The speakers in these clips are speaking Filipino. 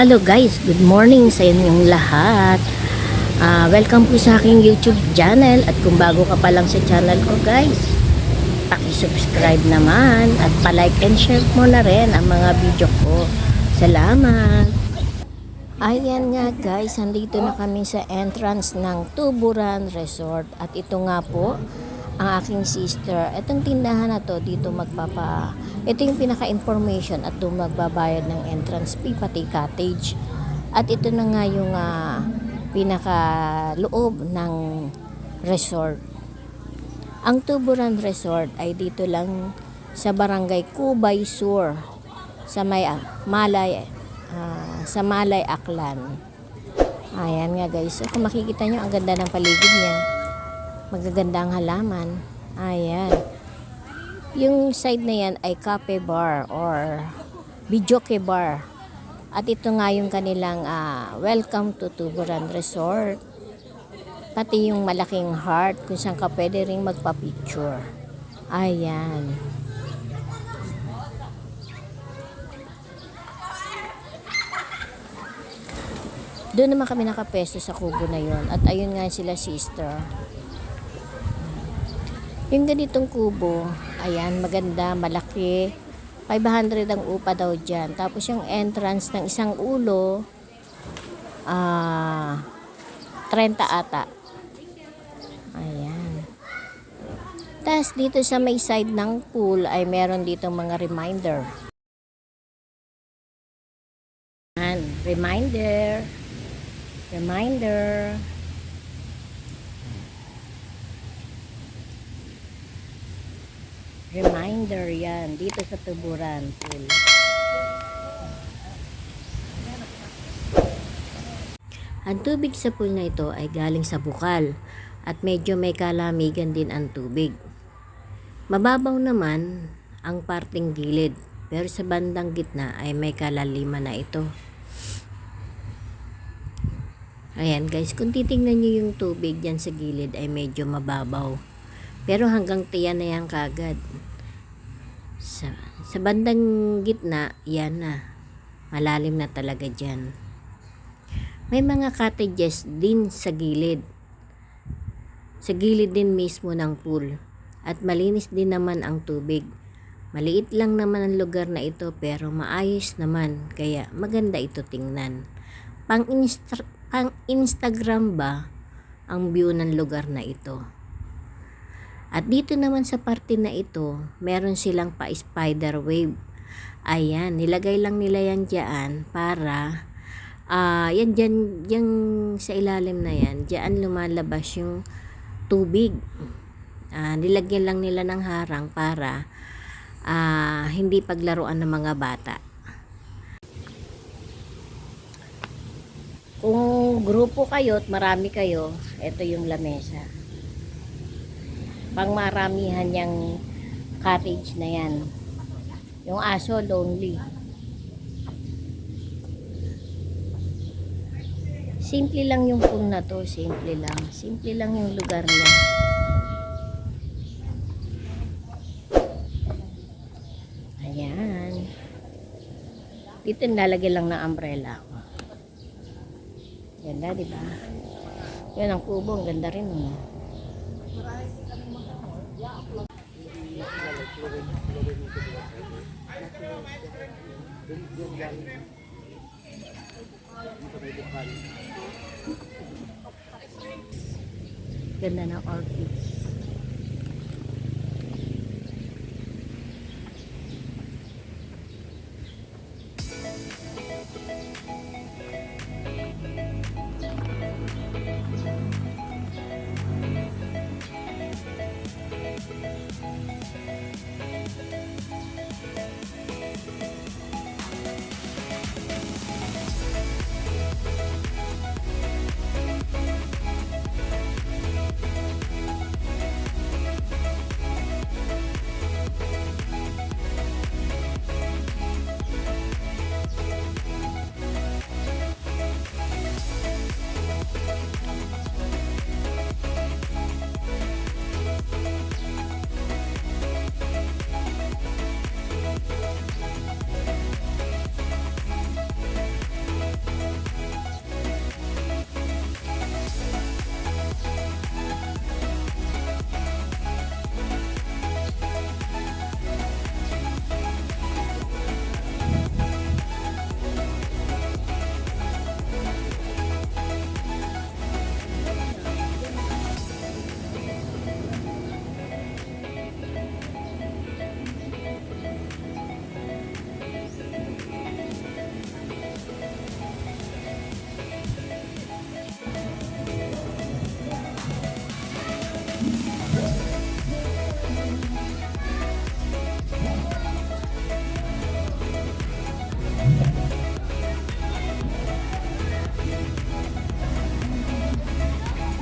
Hello guys, good morning sa inyong lahat. Ah, welcome po sa aking YouTube channel at kung bago ka pa lang sa channel ko guys, paki-subscribe naman at pa-like and share mo na rin ang mga video ko. Salamat! Ayan nga guys, andito na kami sa entrance ng Tuburan Resort at ito nga po ang aking sister. Itong tindahan na to dito magpapa ito yung pinaka-information at doon magbabayad ng entrance fee pati cottage. At ito na nga yung ah, pinaka-loob ng resort. Ang Tuburan Resort ay dito lang sa barangay Kubay Sur sa may ah, Malay ah, sa Malay Aklan. Ayan nga guys. So, kung makikita nyo, ang ganda ng paligid niya. Magaganda ang halaman. Ayan. Yung side na yan ay cafe bar or videoke bar. At ito nga yung kanilang ah, welcome to Tuburan Resort. Pati yung malaking heart kung saan ka pwede ring magpa-picture. Ayan. Doon naman kami nakapesto sa kubo na yon At ayun nga sila sister. Yung ganitong kubo, ayan, maganda, malaki. 500 ang upa daw dyan. Tapos yung entrance ng isang ulo, ah, 30 ata. Ayan. Tapos dito sa may side ng pool ay meron dito mga reminder. Ayan, reminder. Reminder. Reminder yan. Dito sa Tuburan Pool. Ang tubig sa pool na ito ay galing sa bukal at medyo may kalamigan din ang tubig. Mababaw naman ang parting gilid pero sa bandang gitna ay may kalaliman na ito. Ayan guys, kung titingnan nyo yung tubig dyan sa gilid ay medyo mababaw. Pero hanggang tiyan na yan kagad. Sa, sa bandang gitna, yan na. Malalim na talaga dyan. May mga cottages din sa gilid. Sa gilid din mismo ng pool. At malinis din naman ang tubig. Maliit lang naman ang lugar na ito pero maayos naman. Kaya maganda ito tingnan. Pang, pang Instagram ba ang view ng lugar na ito? At dito naman sa parte na ito, meron silang pa spider wave. Ayan, nilagay lang nila yan dyan para ah yan dyan, yung sa ilalim na yan, dyan lumalabas yung tubig. Ah, nilagyan lang nila ng harang para ah, hindi paglaruan ng mga bata. Kung grupo kayo at marami kayo, ito yung lamesa pang maramihan yung cottage na yan. Yung aso, lonely. Simple lang yung pool na to, simple lang. Simple lang yung lugar niya. Ayan. Dito nilalagay lang ng umbrella. Ganda, di ba? Yan ang kubo, ang ganda rin. Eh. Ganda ng orchids.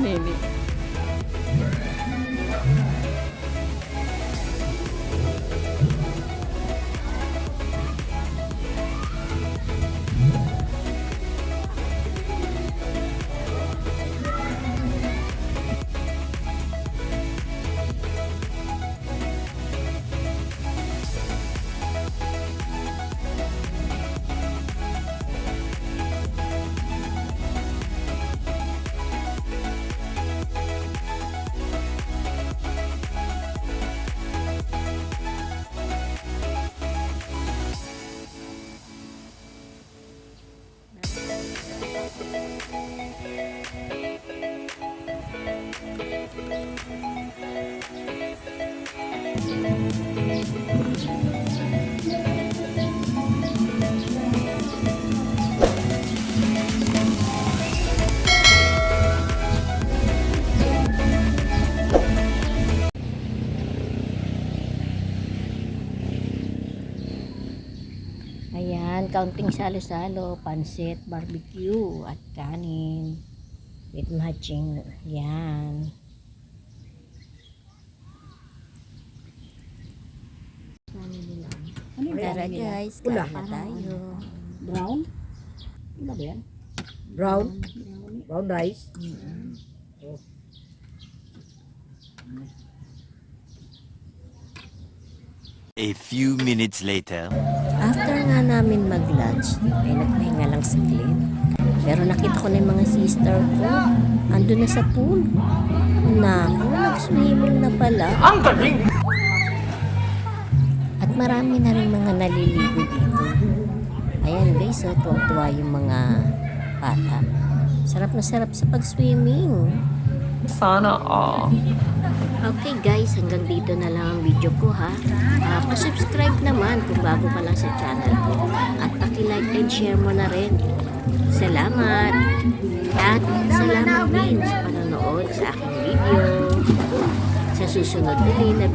Ini. Walang counting salo-salo, pansit, barbecue, at kanin. With matching, yan. Ano Tara guys, kain na tayo. Brown? Ano ba yan? Brown? Brown rice? A few minutes later. Nga namin mag-lunch, ay nagpahinga lang saglit. Pero nakita ko na yung mga sister ko. Ando na sa pool. Naku, nag-swimming na pala. Ang galing! At marami na rin mga naliligo dito. Ayan guys, so tuwa yung mga bata. Sarap na sarap sa pag-swimming. Sana all. Okay guys, hanggang dito na lang ang video ko ha. Ah, pa-subscribe naman kung bago ka lang sa channel ko. At paki-like and share mo na rin. Salamat! At salamat din sa panonood sa aking video. Sa susunod din na